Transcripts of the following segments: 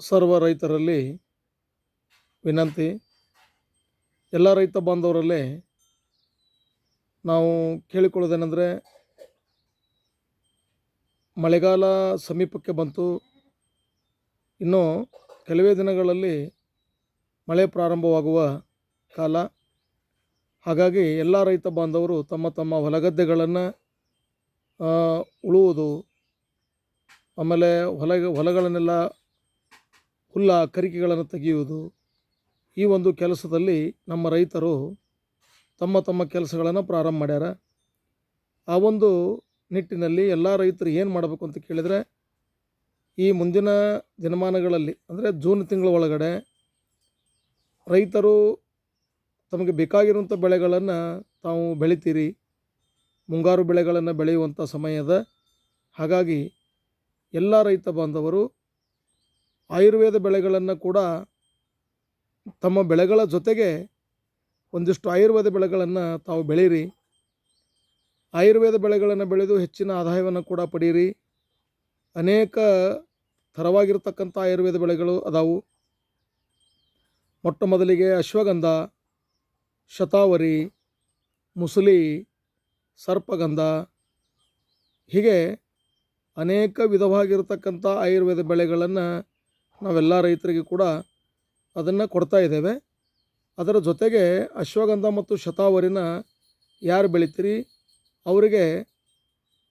ಸರ್ವ ರೈತರಲ್ಲಿ ವಿನಂತಿ. ಎಲ್ಲ ರೈತ ಬಾಂಧವರಲ್ಲಿ ನಾವು ಕೇಳಿಕೊಳ್ಳೋದೇನೆಂದರೆ, ಮಳೆಗಾಲ ಸಮೀಪಕ್ಕೆ ಬಂತು. ಇನ್ನು ಕೆಲವೇ ದಿನಗಳಲ್ಲಿ ಮಳೆ ಪ್ರಾರಂಭವಾಗುವ ಕಾಲ. ಹಾಗಾಗಿ ಎಲ್ಲ ರೈತ ಬಾಂಧವರು ತಮ್ಮ ತಮ್ಮ ಹೊಲಗದ್ದೆಗಳನ್ನು ಉಳುವುದು. ಆಮೇಲೆ ಹೊಲ ಹೊಲಗಳನ್ನೆಲ್ಲ ಹುಲ್ಲ ಕರಿಕೆಗಳನ್ನು ತೆಗೆಯುವುದು ಈ ಒಂದು ಕೆಲಸದಲ್ಲಿ ನಮ್ಮ ರೈತರು ತಮ್ಮ ತಮ್ಮ ಕೆಲಸಗಳನ್ನು ಪ್ರಾರಂಭ ಮಾಡ್ಯಾರ. ಆ ಒಂದು ನಿಟ್ಟಿನಲ್ಲಿ ಎಲ್ಲ ರೈತರು ಏನು ಮಾಡಬೇಕು ಅಂತ ಕೇಳಿದರೆ ಈ ಮುಂದಿನ ದಿನಮಾನಗಳಲ್ಲಿ ಅಂದರೆ ಜೂನ್ ತಿಂಗಳ ಒಳಗಡೆ ರೈತರು ತಮಗೆ ಬೇಕಾಗಿರುವಂಥ ಬೆಳೆಗಳನ್ನು ತಾವು ಬೆಳಿತೀರಿ, ಮುಂಗಾರು ಬೆಳೆಗಳನ್ನು ಬೆಳೆಯುವಂಥ ಸಮಯದ ಹಾಗಾಗಿ ಎಲ್ಲ ರೈತ ಬಾಂಧವರು ಆಯುರ್ವೇದ ಬೆಳೆಗಳನ್ನು ಕೂಡ ತಮ್ಮ ಬೆಳೆಗಳ ಜೊತೆಗೆ ಒಂದಿಷ್ಟು ಆಯುರ್ವೇದ ಬೆಳೆಗಳನ್ನು ತಾವು ಬೆಳೀರಿ. ಆಯುರ್ವೇದ ಬೆಳೆಗಳನ್ನು ಬೆಳೆದು ಹೆಚ್ಚಿನ ಆದಾಯವನ್ನು ಕೂಡ ಪಡೀರಿ. ಅನೇಕ ಥರವಾಗಿರ್ತಕ್ಕಂಥ ಆಯುರ್ವೇದ ಬೆಳೆಗಳು ಅದಾವು. ಮೊಟ್ಟ ಮೊದಲಿಗೆ ಅಶ್ವಗಂಧ, ಶತಾವರಿ, ಮುಸಲಿ, ಸರ್ಪಗಂಧ ಹೀಗೆ ಅನೇಕ ವಿಧವಾಗಿರ್ತಕ್ಕಂಥ ಆಯುರ್ವೇದ ಬೆಳೆಗಳನ್ನು ನಾವೆಲ್ಲ ರೈತರಿಗೆ ಕೂಡ ಅದನ್ನು ಕೊಡ್ತಾ ಇದ್ದೇವೆ. ಅದರ ಜೊತೆಗೆ ಅಶ್ವಗಂಧ ಮತ್ತು ಶತಾವರಿನ ಯಾರು ಬೆಳಿತೀರಿ? ಅವರಿಗೆ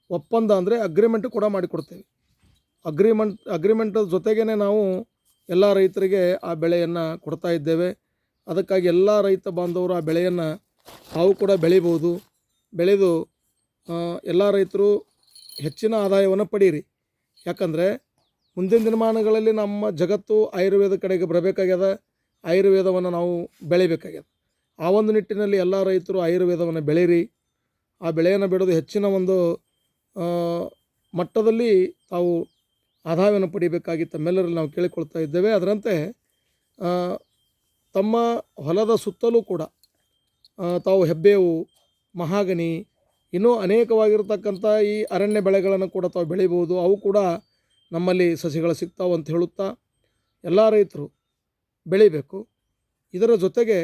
ಒಪ್ಪಂದ ಅಂದರೆ ಅಗ್ರಿಮೆಂಟ್ ಕೂಡ ಮಾಡಿಕೊಡ್ತೇವೆ. ಅಗ್ರಿಮೆಂಟ್ ಅಗ್ರಿಮೆಂಟ್ ಜೊತೆಗೇ ನಾವು ಎಲ್ಲ ರೈತರಿಗೆ ಆ ಬೆಳೆಯನ್ನು ಕೊಡ್ತಾ ಇದ್ದೇವೆ. ಅದಕ್ಕಾಗಿ ಎಲ್ಲ ರೈತ ಬಾಂಧವರು ಆ ಬೆಳೆಯನ್ನು ತಾವು ಕೂಡ ಬೆಳಿಬೋದು ಬೆಳೆದು ಎಲ್ಲ ರೈತರು ಹೆಚ್ಚಿನ ಆದಾಯವನ್ನು ಪಡೀರಿ. ಯಾಕಂದರೆ ಮುಂದಿನ ದಿನಮಾನಗಳಲ್ಲಿ ನಮ್ಮ ಜಗತ್ತು ಆಯುರ್ವೇದ ಕಡೆಗೆ ಬರಬೇಕಾಗ್ಯದ, ಆಯುರ್ವೇದವನ್ನು ನಾವು ಬೆಳಿಬೇಕಾಗ್ಯದ. ಆ ಒಂದು ನಿಟ್ಟಿನಲ್ಲಿ ಎಲ್ಲ ರೈತರು ಆಯುರ್ವೇದವನ್ನು ಬೆಳೀರಿ. ಆ ಬೆಳೆಯನ್ನು ಬಿಡೋದು ಹೆಚ್ಚಿನ ಒಂದು ಮಟ್ಟದಲ್ಲಿ ತಾವು ಆದಾಯವನ್ನು ಪಡಿಬೇಕಾಗಿ ತಮ್ಮೆಲ್ಲರಲ್ಲಿ ನಾವು ಕೇಳಿಕೊಳ್ತಾ ಇದ್ದೇವೆ. ಅದರಂತೆ ತಮ್ಮ ಹೊಲದ ಸುತ್ತಲೂ ಕೂಡ ತಾವು ಹೆಬ್ಬೇವು ಮಹಾಗನಿ ಇನ್ನೂ ಅನೇಕವಾಗಿರ್ತಕ್ಕಂಥ ಈ ಅರಣ್ಯ ಬೆಳೆಗಳನ್ನು ಕೂಡ ತಾವು ಬೆಳಿಬೋದು ಅವು ಕೂಡ ನಮ್ಮಲ್ಲಿ ಸಸಿಗಳು ಸಿಗ್ತಾವೆ ಅಂತ ಹೇಳುತ್ತಾ ಎಲ್ಲ ರೈತರು ಬೆಳಿಬೇಕು. ಇದರ ಜೊತೆಗೆ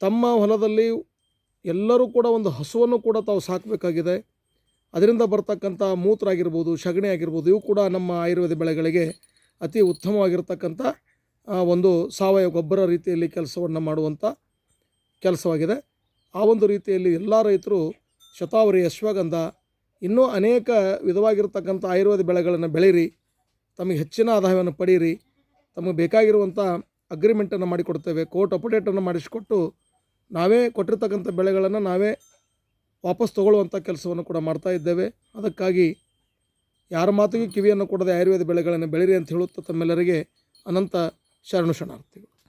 ತಮ್ಮ ಹೊಲದಲ್ಲಿ ಎಲ್ಲರೂ ಕೂಡ ಒಂದು ಹಸುವನ್ನು ಕೂಡ ತಾವು ಸಾಕಬೇಕಾಗಿದೆ. ಅದರಿಂದ ಬರ್ತಕ್ಕಂಥ ಮೂತ್ರ ಆಗಿರ್ಬೋದು ಸಗಣಿ ಆಗಿರ್ಬೋದು ಇವು ಕೂಡ ನಮ್ಮ ಆಯುರ್ವೇದ ಬೆಳೆಗಳಿಗೆ ಅತಿ ಉತ್ತಮವಾಗಿರ್ತಕ್ಕಂಥ ಒಂದು ಸಾವಯವ ಗೊಬ್ಬರ ರೀತಿಯಲ್ಲಿ ಕೆಲಸವನ್ನು ಮಾಡುವಂಥ ಕೆಲಸವಾಗಿದೆ. ಆ ಒಂದು ರೀತಿಯಲ್ಲಿ ಎಲ್ಲ ರೈತರು ಶತಾವರಿ ಅಶ್ವಗಂಧ ಇನ್ನೂ ಅನೇಕ ವಿಧವಾಗಿರ್ತಕ್ಕಂಥ ಆಯುರ್ವೇದ ಬೆಳೆಗಳನ್ನು ಬೆಳೀರಿ, ತಮಗೆ ಹೆಚ್ಚಿನ ಆದಾಯವನ್ನು ಪಡೀರಿ, ತಮಗೆ ಬೇಕಾಗಿರುವಂಥ ಅಗ್ರಿಮೆಂಟನ್ನು ಮಾಡಿಕೊಡ್ತೇವೆ ಕೋರ್ಟ್ ಅಪಡೇಟನ್ನು ಮಾಡಿಸಿಕೊಟ್ಟು ನಾವೇ ಕೊಟ್ಟಿರ್ತಕ್ಕಂಥ ಬೆಳೆಗಳನ್ನು ನಾವೇ ವಾಪಸ್ ತಗೊಳ್ಳುವಂಥ ಕೆಲಸವನ್ನು ಕೂಡ ಮಾಡ್ತಾ ಇದ್ದೇವೆ. ಅದಕ್ಕಾಗಿ ಯಾರ ಮಾತಿಗೆ ಕಿವಿಯನ್ನು ಕೊಡದೆ ಆಯುರ್ವೇದ ಬೆಳೆಗಳನ್ನು ಬೆಳೀರಿ ಅಂತ ಹೇಳುತ್ತಾ ತಮ್ಮೆಲ್ಲರಿಗೆ ಅನಂತ ಶರಣು ಶರಣಾರ್ಥಿಗಳು.